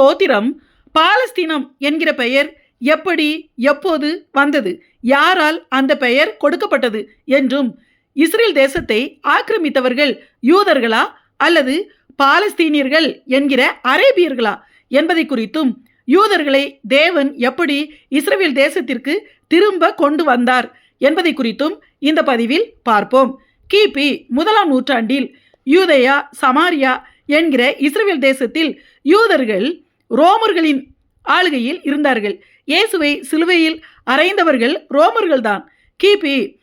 ஸ்தோத்திரம் பாலஸ்தீனம் என்கிற பெயர் எப்படி எப்போது வந்தது? யாரால் அந்த பெயர் கொடுக்கப்பட்டது என்றும் இஸ்ரேல் தேசத்தை ஆக்கிரமித்தவர்கள் யூதர்களா அல்லது பாலஸ்தீனியர்கள் என்கிற அரேபியர்களா என்பதை குறித்தும் யூதர்களை தேவன் எப்படி இஸ்ரேல் தேசத்திற்கு திரும்ப கொண்டு வந்தார் என்பதை குறித்தும் இந்த பதிவில் பார்ப்போம். கிபி முதலாம் நூற்றாண்டில் யூதயா சமாரியா என்கிற இஸ்ரேல் தேசத்தில் யூதர்கள் ரோமர்களின் ஆளுகையில் இருந்தார்கள். இயேசுவை சிலுவையில் அறைந்தவர்கள் ரோமர்கள்தான். கிபி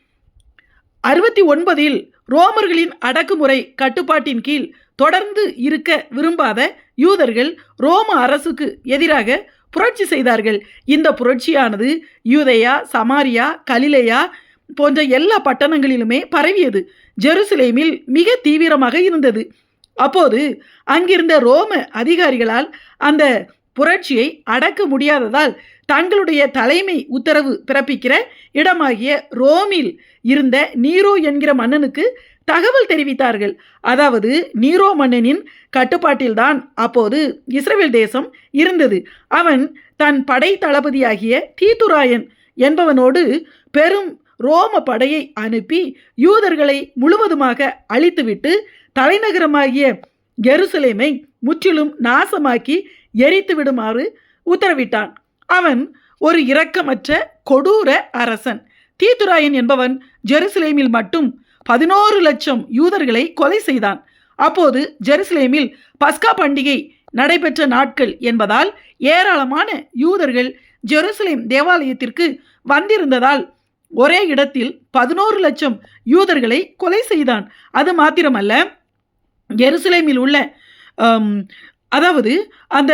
அறுபத்தி ஒன்பதில் ரோமர்களின் அடக்குமுறை கட்டுப்பாட்டின் கீழ் தொடர்ந்து இருக்க விரும்பாத யூதர்கள் ரோம அரசுக்கு எதிராக புரட்சி செய்தார்கள். இந்த புரட்சியானது யூதையா சமாரியா கலிலேயா போன்ற எல்லா பட்டணங்களிலுமே பரவியது. ஜெருசலேமில் மிக தீவிரமாக இருந்தது. அப்போது அங்கிருந்த ரோம அதிகாரிகளால் அந்த புரட்சியை அடக்க முடியாததால் தங்களுடைய தலைமை உத்தரவு பிறப்பிக்கிற இடமாகிய ரோமில் இருந்த நீரோ என்கிற மன்னனுக்கு தகவல் தெரிவித்தார்கள். அதாவது நீரோ மன்னனின் கட்டுப்பாட்டில்தான் அப்போது இஸ்ரேல் தேசம் இருந்தது. அவன் தன் படை தளபதியாகிய தீத்துராயன் என்பவனோடு பெரும் ரோம படையை அனுப்பி யூதர்களை முழுவதுமாக அழித்துவிட்டு தலைநகரமாகிய எருசலேமை முற்றிலும் நாசமாக்கி எரித்து விடுமாறு உத்தரவிட்டான். அவன் ஒரு இரக்கமற்ற கொடூர அரசன். தீத்துராயன் என்பவன் ஜெருசலேமில் மட்டும் பதினோரு லட்சம் யூதர்களை கொலை செய்தான். அப்போது ஜெருசலேமில் பஸ்கா பண்டிகை நடைபெற்ற நாட்கள் என்பதால் ஏராளமான யூதர்கள் ஜெருசலேம் தேவாலயத்திற்கு வந்திருந்ததால் ஒரே இடத்தில் பதினோரு லட்சம் யூதர்களை கொலை செய்தான். அது மாத்திரமல்ல எருசலேமில் உள்ள அதாவது அந்த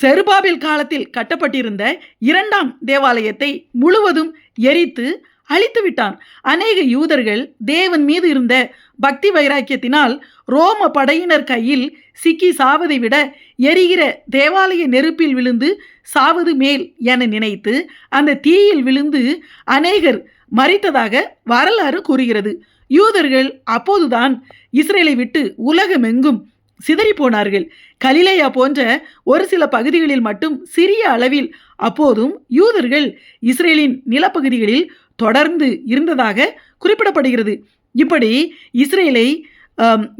செருபாபில் காலத்தில் கட்டப்பட்டிருந்த இரண்டாம் தேவாலயத்தை முழுவதும் எரித்து அழித்து விட்டான். அநேக யூதர்கள் தேவன் மீது இருந்த பக்தி வைராக்கியத்தினால் ரோம படையினர் கையில் சிக்கி சாவதை விட எரிகிற தேவாலய நெருப்பில் விழுந்து சாவது மேல் என நினைத்து அந்த தீயில் விழுந்து அநேகர் மறித்ததாக வரலாறு கூறுகிறது. யூதர்கள் அப்போதுதான் இஸ்ரேலை விட்டு உலகமெங்கும் சிதறி போனார்கள் கலிலேயா போன்ற ஒரு சில பகுதிகளில் மட்டும் சிறிய அளவில் அப்போதும் யூதர்கள் இஸ்ரேலின் நிலப்பகுதிகளில் தொடர்ந்து இருந்ததாக குறிப்பிடப்படுகிறது. இப்படி இஸ்ரேலை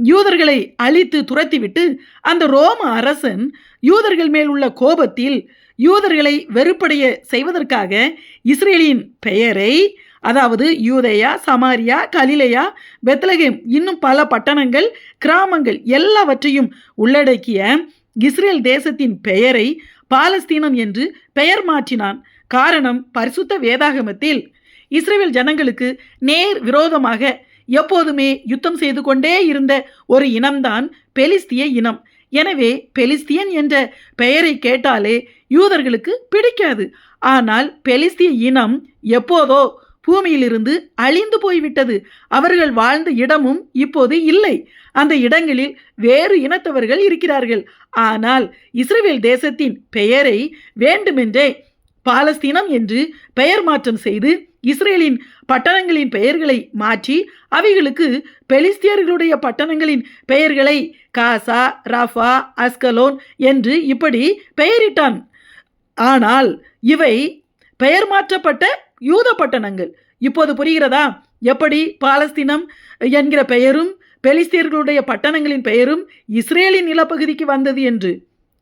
யூதர்களை அழித்து துரத்திவிட்டு அந்த ரோம அரசன் யூதர்கள் மேல் உள்ள கோபத்தில் யூதர்களை வெறுப்படைய செய்வதற்காக இஸ்ரேலின் பெயரை அதாவது யூதேயா சமாரியா கலிலையா பெத்லகேம் இன்னும் பல பட்டணங்கள் கிராமங்கள் எல்லாவற்றையும் உள்ளடக்கிய இஸ்ரேல் தேசத்தின் பெயரை பாலஸ்தீனம் என்று பெயர் மாற்றினான். காரணம் பரிசுத்த வேதாகமத்தில் இஸ்ரேல் ஜனங்களுக்கு நேர் விரோதமாக எப்போதுமே யுத்தம் செய்து கொண்டே இருந்த ஒரு இனம்தான் பெலிஸ்திய இனம். எனவே பெலிஸ்தியன் என்ற பெயரை கேட்டாலே யூதர்களுக்கு பிடிக்காது. ஆனால் பெலிஸ்திய இனம் எப்போதோ பூமியிலிருந்து அழிந்து போய்விட்டது. அவர்கள் வாழ்ந்த இடமும் இப்போது இல்லை. அந்த இடங்களில் வேறு இனத்தவர்கள் இருக்கிறார்கள். ஆனால் இஸ்ரேல் தேசத்தின் பெயரை வேண்டுமென்றே பாலஸ்தீனம் என்று பெயர் மாற்றம் செய்து இஸ்ரேலின் பட்டணங்களின் பெயர்களை மாற்றி அவைகளுக்கு பெலிஸ்தியர்களுடைய பட்டணங்களின் பெயர்களை காசா ரஃபா அஸ்கலோன் என்று இப்படி பெயரிட்டான். ஆனால் இவை பெயர் மாற்றப்பட்ட யூத பட்டணங்கள். இப்போது புரிகிறதா? எப்படி? பாலஸ்தீனம் என்கிற பெயரும் பெலிஸ்தீர்களுடைய பட்டணங்களின் பெயரும் இஸ்ரேலின் நிலப்பகுதிக்கு வந்தது என்று.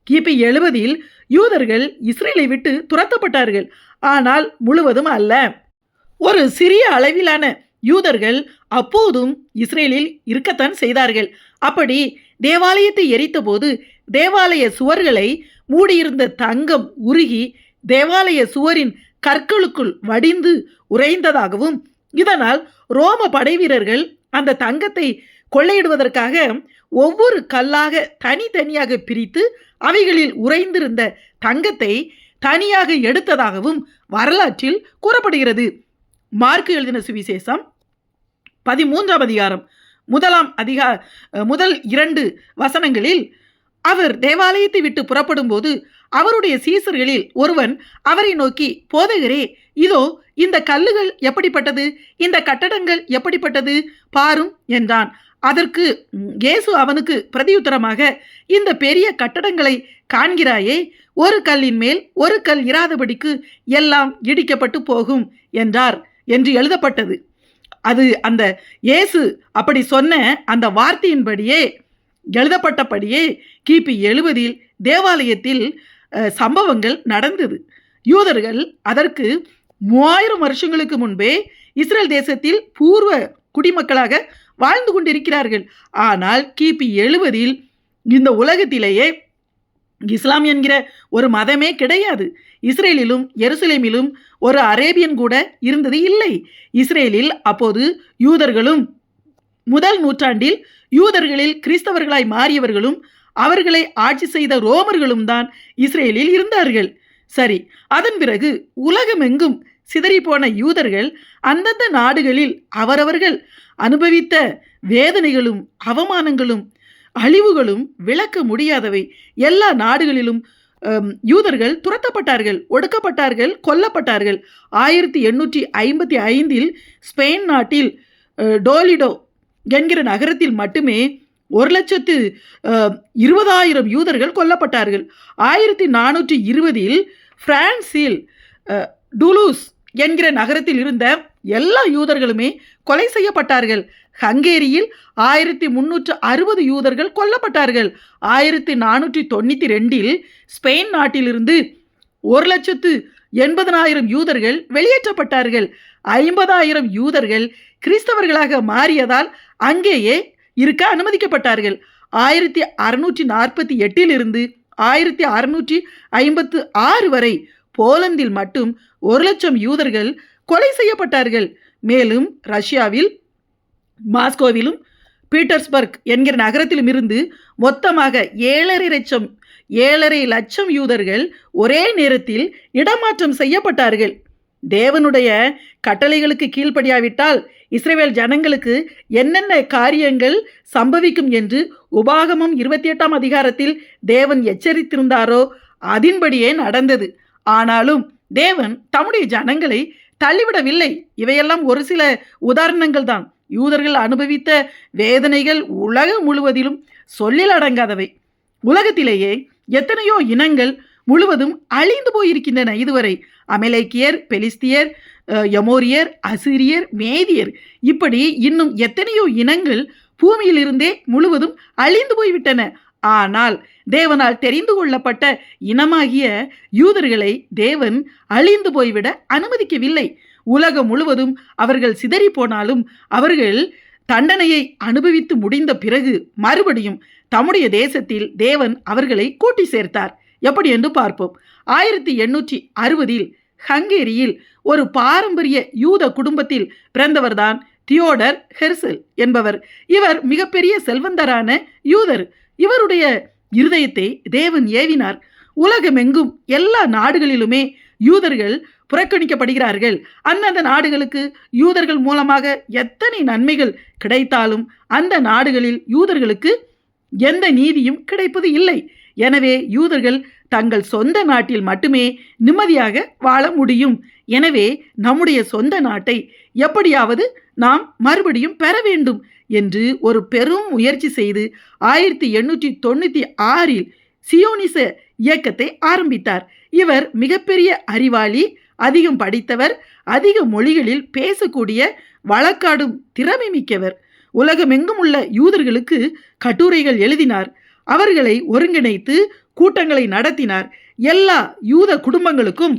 கிபி எழுபதில் யூதர்கள் இஸ்ரேலை விட்டு துரத்தப்பட்டார்கள். ஆனால் முழுவதும் அல்ல. ஒரு சிறிய அளவிலான யூதர்கள் அப்போதும் இஸ்ரேலில் இருக்கத்தான் செய்தார்கள். அப்படி தேவாலயத்தை எரித்தபோது தேவாலய சுவர்களை மூடியிருந்த தங்கம் உருகி தேவாலய சுவரின் கற்களுக்குள் வடிந்து உறைந்ததாகவும் இதனால் ரோம படைவீரர்கள் அந்த தங்கத்தை கொள்ளையிடுவதற்காக ஒவ்வொரு கல்லாக தனித்தனியாக பிரித்து அவைகளில் உறைந்திருந்த தங்கத்தை தனியாக எடுத்ததாகவும் வரலாற்றில் கூறப்படுகிறது. மார்க்கு எழுதின சுவிசேஷம் பதிமூன்றாம் அதிகாரம் முதலாம் அதிகா முதல் இரண்டு வசனங்களில் அவர் தேவாலயத்தை விட்டு புறப்படும்போது அவருடைய சீசர்களில் ஒருவன் அவரை நோக்கி போதகரே இதோ இந்த கல்லுகள் எப்படிப்பட்டது? இந்த கட்டடங்கள் எப்படிப்பட்டது? பாரும் என்றான். அதற்கு இயேசு அவனுக்கு பிரதியுத்தரமாக இந்த பெரிய கட்டடங்களை காண்கிறாயே ஒரு கல்லின் மேல் ஒரு கல் இராதபடிக்கு எல்லாம் இடிக்கப்பட்டு போகும் என்றார் என்று எழுதப்பட்டது. அது அந்த இயேசு அப்படி சொன்ன அந்த வார்த்தையின்படியே எழுதப்பட்டபடியே கிபி எழுபதில் தேவாலயத்தில் சம்பவங்கள் நடந்தது. யூதர்கள் அதற்கு மூவாயிரம் வருஷங்களுக்கு முன்பே இஸ்ரேல் தேசத்தில் பூர்வ குடிமக்களாக வாழ்ந்து கொண்டிருக்கிறார்கள். ஆனால் கிபி எழுபதில் இந்த உலகத்திலேயே இஸ்லாம் என்கிற ஒரு மதமே கிடையாது. இஸ்ரேலிலும் எருசலேமிலும் ஒரு அரேபியன் கூட இருந்தது இல்லை. இஸ்ரேலில் அப்போது யூதர்களும் முதல் நூற்றாண்டில் யூதர்களில் கிறிஸ்தவர்களாய் மாறியவர்களும் அவர்களை ஆட்சி செய்த ரோமர்களும் தான் இஸ்ரேலில் இருந்தார்கள். சரி அதன் பிறகு உலகமெங்கும் சிதறிப்போன யூதர்கள் அந்தந்த நாடுகளில் அவரவர்கள் அனுபவித்த வேதனைகளும் அவமானங்களும் அழிவுகளும் விளக்க முடியாதவை. எல்லா நாடுகளிலும் யூதர்கள் துரத்தப்பட்டார்கள் ஒடுக்கப்பட்டார்கள் கொல்லப்பட்டார்கள். ஆயிரத்தி எண்ணூற்றி ஐம்பத்தி ஐந்தில் ஸ்பெயின் நாட்டில் டோலிடோ என்கிற நகரத்தில் மட்டுமே ஒரு லட்சத்து இருபதாயிரம் யூதர்கள் கொல்லப்பட்டார்கள். ஆயிரத்தி நானூற்றி இருபதில் பிரான்சில் டூலூஸ் டுலூஸ் என்கிற நகரத்தில் இருந்த எல்லா யூதர்களுமே கொலை செய்யப்பட்டார்கள். ஹங்கேரியில் ஆயிரத்தி முன்னூற்று அறுபது யூதர்கள் கொல்லப்பட்டார்கள். ஆயிரத்தி நானூற்றி தொண்ணூற்றி ரெண்டில் ஸ்பெயின் நாட்டிலிருந்து ஒரு லட்சத்து எண்பதனாயிரம் யூதர்கள் வெளியேற்றப்பட்டார்கள். ஐம்பதாயிரம் யூதர்கள் கிறிஸ்தவர்களாக மாறியதால் அங்கேயே இருக்க அனுமதிக்கப்பட்டார்கள். ஆயிரத்தி அறுநூற்றி நாற்பத்தி எட்டிலிருந்து ஆயிரத்தி அறுநூற்றி ஐம்பத்து ஆறு வரை போலந்தில் மட்டும் ஒரு லட்சம் யூதர்கள் கொலை செய்யப்பட்டார்கள். மேலும் ரஷ்யாவில் மாஸ்கோவிலும் பீட்டர்ஸ்பர்க் என்கிற நகரத்திலும் இருந்து மொத்தமாக ஏழரை லட்சம் ஏழரை லட்சம் யூதர்கள் ஒரே நேரத்தில் இடமாற்றம் செய்யப்பட்டார்கள். தேவனுடைய கட்டளைகளுக்கு கீழ்ப்படியாவிட்டால் இஸ்ரேல் ஜனங்களுக்கு என்னென்ன காரியங்கள் சம்பவிக்கும் என்று உபாகமம் இருபத்தி எட்டாம் அதிகாரத்தில் தேவன் எச்சரித்திருந்தாரோ அதன்படியே நடந்தது. ஆனாலும் தேவன் தம்முடைய ஜனங்களை தள்ளிவிடவில்லை. இவையெல்லாம் ஒரு சில உதாரணங்கள் தான். யூதர்கள் அனுபவித்த வேதனைகள் உலகம் முழுவதிலும் சொல்லில் அடங்காதவை. உலகத்திலேயே எத்தனையோ இனங்கள் முழுவதும் அழிந்து போயிருக்கின்றன. இதுவரை அமெலேக்கியர் பெலிஸ்தியர் யமோரியர் எமோரியர் அசிரியர் மேதியர். இப்படி இன்னும் எத்தனையோ இனங்கள் பூமியிலிருந்தே முழுவதும் அழிந்து போய்விட்டன. ஆனால் தேவனால் தெரிந்து கொள்ளப்பட்ட இனமாகிய யூதர்களை தேவன் அழிந்து போய்விட அனுமதிக்கவில்லை. உலகம் முழுவதும் அவர்கள் சிதறி போனாலும் அவர்கள் தண்டனையை அனுபவித்து முடிந்த பிறகு மறுபடியும் தம்முடைய தேசத்தில் தேவன் அவர்களை கூட்டி சேர்த்தார். எப்படி என்று பார்ப்போம். ஆயிரத்தி எண்ணூற்றி அறுபதில் ஹங்கேரியில் ஒரு பாரம்பரிய யூத குடும்பத்தில் பிறந்தவர்தான் தியோடர் ஹெர்சல் என்பவர். இவர் மிகப்பெரிய செல்வந்தரான யூதர். இவருடைய இருதயத்தை தேவன் ஏவினார். உலகமெங்கும் எல்லா நாடுகளிலுமே யூதர்கள் புறக்கணிக்கப்படுகிறார்கள். அந்தந்த நாடுகளுக்கு யூதர்கள் மூலமாக எத்தனை நன்மைகள் கிடைத்தாலும் அந்த நாடுகளில் யூதர்களுக்கு எந்த நீதியும் கிடைப்பது இல்லை. எனவே யூதர்கள் தங்கள் சொந்த நாட்டில் மட்டுமே நிம்மதியாக வாழ முடியும். எனவே நம்முடைய சொந்த நாட்டை எப்படியாவது நாம் மறுபடியும் பெற வேண்டும் என்று ஒரு பெரும் முயற்சி செய்து ஆயிரத்தி எண்ணூற்றி தொண்ணூற்றி ஆறில் சியோனிச இயக்கத்தை ஆரம்பித்தார். இவர் மிகப்பெரிய அறிவாளி அதிகம் படித்தவர் அதிக மொழிகளில் பேசக்கூடிய வழக்காடும் திறமை மிக்கவர். உலகமெங்கும் உள்ள யூதர்களுக்கு கட்டுரைகள் எழுதினார். அவர்களை ஒருங்கிணைத்து கூட்டங்களை நடத்தினார். எல்லா யூத குடும்பங்களுக்கும்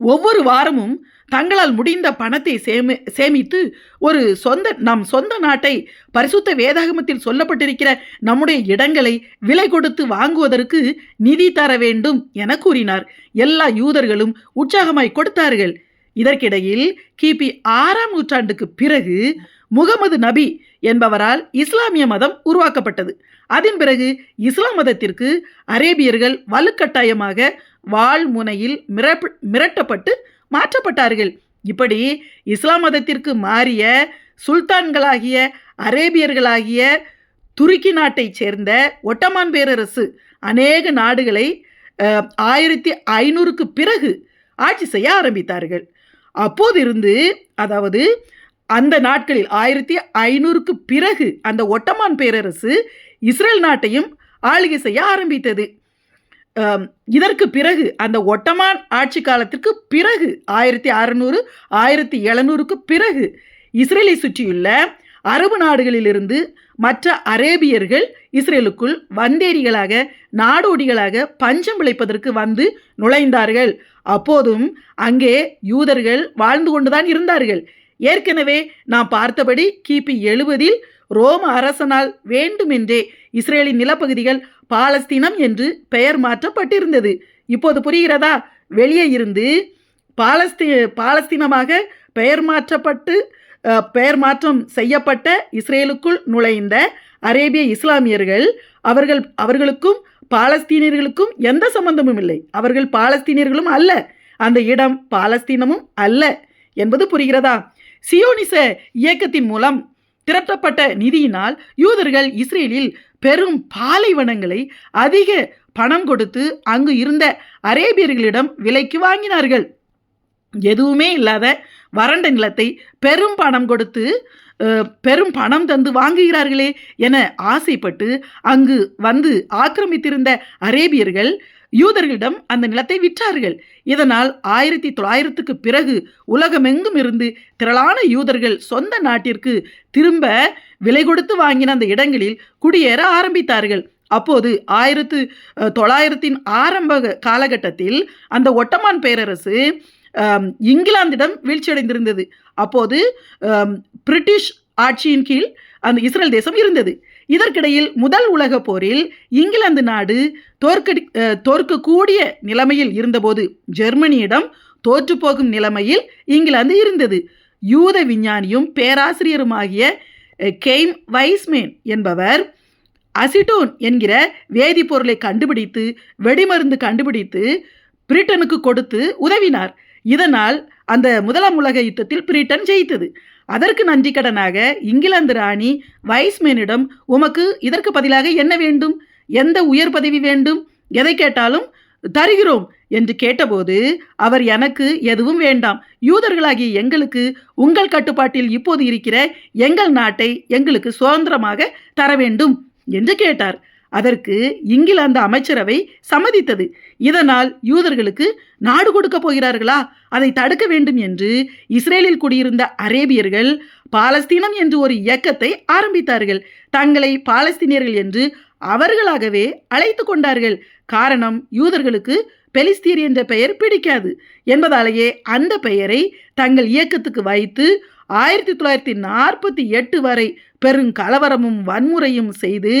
ஒவ்வொரு வாரமும் தங்களால் முடிந்த பணத்தை சேமி சேமித்து ஒரு சொந்த நம் சொந்த நாட்டை பரிசுத்த வேதாகமத்தில் சொல்லப்பட்டிருக்கிற நம்முடைய இடங்களை விலை கொடுத்து வாங்குவதற்கு நிதி தர வேண்டும் என கூறினார். எல்லா யூதர்களும் உற்சாகமாய் கொடுத்தார்கள். இதற்கிடையில் கிபி ஆறாம் நூற்றாண்டுக்கு பிறகு முகமது நபி என்பவரால் இஸ்லாமிய மதம் உருவாக்கப்பட்டது. அதன் பிறகு இஸ்லாம் மதத்திற்கு அரேபியர்கள் வலுக்கட்டாயமாக வாள் முனையில் மிரப் மிரட்டப்பட்டு மாற்றப்பட்டார்கள். இப்படி இஸ்லாம் மதத்திற்கு மாறிய சுல்தான்களாகிய அரேபியர்களாகிய துருக்கி நாட்டைச் சேர்ந்த ஒட்டமான் பேரரசு அநேக நாடுகளை ஆயிரத்தி ஐநூறுக்கு பிறகு ஆட்சி செய்ய ஆரம்பித்தார்கள். அப்போதிருந்து அதாவது அந்த நாட்களில் ஆயிரத்தி ஐநூறுக்கு பிறகு அந்த ஒட்டமான் பேரரசு இஸ்ரேல் நாட்டையும் ஆளுகை செய்ய ஆரம்பித்தது. இதற்கு பிறகு அந்த ஒட்டமான் ஆட்சி காலத்திற்கு பிறகு ஆயிரத்தி அறுநூறு ஆயிரத்தி எழுநூறுக்கு பிறகு இஸ்ரேலை சுற்றியுள்ள அரபு நாடுகளிலிருந்து மற்ற அரேபியர்கள் இஸ்ரேலுக்குள் வந்தேரிகளாக நாடோடிகளாக பஞ்சம் விளைப்பதற்கு வந்து நுழைந்தார்கள். அப்போதும் அங்கே யூதர்கள் வாழ்ந்து கொண்டுதான் இருந்தார்கள். ஏற்கனவே நாம் பார்த்தபடி கிபி எழுபதில் ரோம அரசனால் வேண்டுமென்றே இஸ்ரேலின் நிலப்பகுதிகள் பாலஸ்தீனம் என்று பெயர் மாற்றப்பட்டிருந்தது. இப்போது புரிகிறதா? வெளியே இருந்து பாலஸ்தீ பாலஸ்தீனமாக பெயர் மாற்றப்பட்டு பெயர் மாற்றம் செய்யப்பட்ட இஸ்ரேலுக்குள் நுழைந்த அரேபிய இஸ்லாமியர்கள் அவர்கள் அவர்களுக்கும் பாலஸ்தீனியர்களுக்கும் எந்த சம்பந்தமும் இல்லை. அவர்கள் பாலஸ்தீனியர்களும் அல்ல. அந்த இடம் பாலஸ்தீனமும் அல்ல என்பது புரிகிறதா? சியோனிச இயக்கத்தின் மூலம் திரட்டப்பட்ட நிதியினால் யூதர்கள் இஸ்ரேலில் பெரும் பாலைவனங்களை அதிக பணம் கொடுத்து அங்கு இருந்த அரேபியர்களிடம் விலைக்கு வாங்கினார்கள். எதுவுமே இல்லாத வறண்ட நிலத்தை பெரும் பணம் கொடுத்து பெரும் பணம் தந்து வாங்குகிறார்களே என ஆசைப்பட்டு அங்கு வந்து ஆக்கிரமித்திருந்த அரேபியர்கள் யூதர்களிடம் அந்த நிலத்தை விற்றார்கள். இதனால் ஆயிரத்தி தொள்ளாயிரத்துக்கு பிறகு உலகமெங்கும் இருந்து திரளான யூதர்கள் சொந்த நாட்டிற்கு திரும்ப விலை கொடுத்து வாங்கின அந்த இடங்களில் குடியேற ஆரம்பித்தார்கள். அப்போது ஆயிரத்து தொள்ளாயிரத்தின் ஆரம்ப காலகட்டத்தில் அந்த ஒட்டமான் பேரரசு இங்கிலாந்திடம் வீழ்ச்சியடைந்திருந்தது. அப்போது பிரிட்டிஷ் ஆட்சியின் கீழ் அந்த இஸ்ரேல் தேசம் இருந்தது. இதற்கிடையில் முதல் உலகப் போரில் இங்கிலாந்து நாடு தோற்கடி தோற்கக்கூடிய நிலைமையில் இருந்தபோது ஜெர்மனியிடம் தோற்றுப்போகும் நிலைமையில் இங்கிலாந்து இருந்தது. யூத விஞ்ஞானியும் பேராசிரியருமாகிய கெய்ம் வைஸ்மேன் என்பவர் அசிட்டோன் என்கிற வேதிப்பொருளை கண்டுபிடித்து வெடிமருந்து கண்டுபிடித்து பிரிட்டனுக்கு கொடுத்து உதவினார். இதனால் அந்த முதலாம் உலக யுத்தத்தில் பிரிட்டன் ஜெயித்தது. அதற்கு நன்றி கடனாக இங்கிலாந்து ராணி வைஸ்மேனிடம் உமக்கு இதற்கு பதிலாக என்ன வேண்டும்? எந்த உயர் பதவி வேண்டும்? எதை கேட்டாலும் தருகிறோம் என்று கேட்டபோது அவர் எனக்கு எதுவும் வேண்டாம். யூதர்களாகிய எங்களுக்கு உங்கள் கட்டுப்பாட்டில் இப்போது இருக்கிற எங்கள் நாட்டை எங்களுக்கு சுதந்திரமாக தர வேண்டும் என்று கேட்டார். அதற்கு இங்கிலாந்து அமைச்சரவை சம்மதித்தது. இதனால் யூதர்களுக்கு நாடு கொடுக்க போகிறார்களா? அதை தடுக்க வேண்டும் என்று இஸ்ரேலில் குடியிருந்த அரேபியர்கள் பாலஸ்தீனம் என்று ஒரு இயக்கத்தை ஆரம்பித்தார்கள். தங்களை பாலஸ்தீனியர்கள் என்று அவர்களாகவே அழைத்து கொண்டார்கள். காரணம் யூதர்களுக்கு பெலிஸ்தீர் என்ற பெயர் பிடிக்காது. என்பதாலேயே அந்த பெயரை தங்கள் இயக்கத்துக்கு வைத்து ஆயிரத்தி தொள்ளாயிரத்தி நாற்பத்தி எட்டு வரை பெருங்கலவரமும் வன்முறையும் செய்து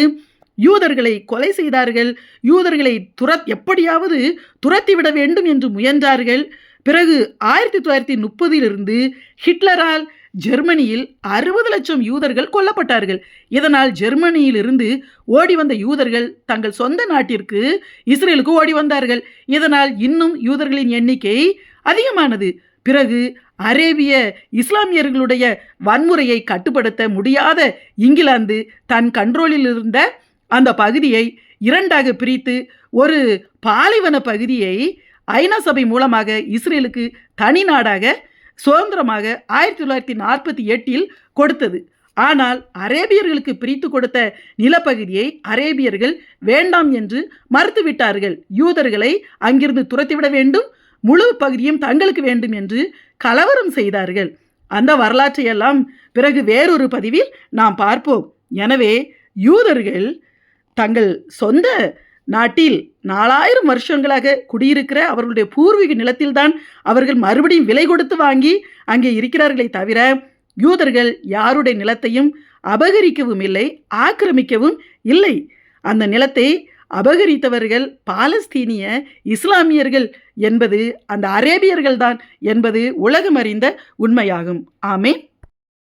யூதர்களை கொலை செய்தார்கள். யூதர்களை துர எப்படியாவது துரத்திவிட வேண்டும் என்று முயன்றார்கள். பிறகு ஆயிரத்தி தொள்ளாயிரத்தி முப்பதிலிருந்து ஹிட்லரால் ஜெர்மனியில் அறுபது லட்சம் யூதர்கள் கொல்லப்பட்டார்கள். இதனால் ஜெர்மனியிலிருந்து ஓடி வந்த யூதர்கள் தங்கள் சொந்த நாட்டிற்கு இஸ்ரேலுக்கு ஓடி வந்தார்கள். இதனால் இன்னும் யூதர்களின் எண்ணிக்கை அதிகமானது. பிறகு அரேபிய இஸ்லாமியர்களுடைய வன்முறையை கட்டுப்படுத்த முடியாத இங்கிலாந்து தன் கண்ட்ரோலில் இருந்த அந்த பகுதியை இரண்டாக பிரித்து ஒரு பாலைவன பகுதியை ஐநா சபை மூலமாக இஸ்ரேலுக்கு தனி நாடாக சுதந்திரமாக ஆயிரத்தி தொள்ளாயிரத்தி நாற்பத்தி எட்டில் கொடுத்தது. ஆனால் அரேபியர்களுக்கு பிரித்து கொடுத்த நிலப்பகுதியை அரேபியர்கள் வேண்டாம் என்று மறுத்துவிட்டார்கள். யூதர்களை அங்கிருந்து துரத்திவிட வேண்டும் முழு பகுதியும் தங்களுக்கு வேண்டும் என்று கலவரம் செய்தார்கள். அந்த வரலாற்றையெல்லாம் பிறகு வேறொரு பதிவில் நாம் பார்ப்போம். எனவே யூதர்கள் தங்கள் சொந்த நாட்டில் நாலாயிரம் வருஷங்களாக குடியிருக்கிற அவர்களுடைய பூர்வீக நிலத்தில்தான் அவர்கள் மறுபடியும் விலை கொடுத்து வாங்கி அங்கே இருக்கிறார்களே தவிர யூதர்கள் யாருடைய நிலத்தையும் அபகரிக்கவும் இல்லை ஆக்கிரமிக்கவும் இல்லை. அந்த நிலத்தை அபகரித்தவர்கள் பாலஸ்தீனிய இஸ்லாமியர்கள் என்பது அந்த அரேபியர்கள்தான் என்பது உலகம் அறிந்த உண்மையாகும். ஆமே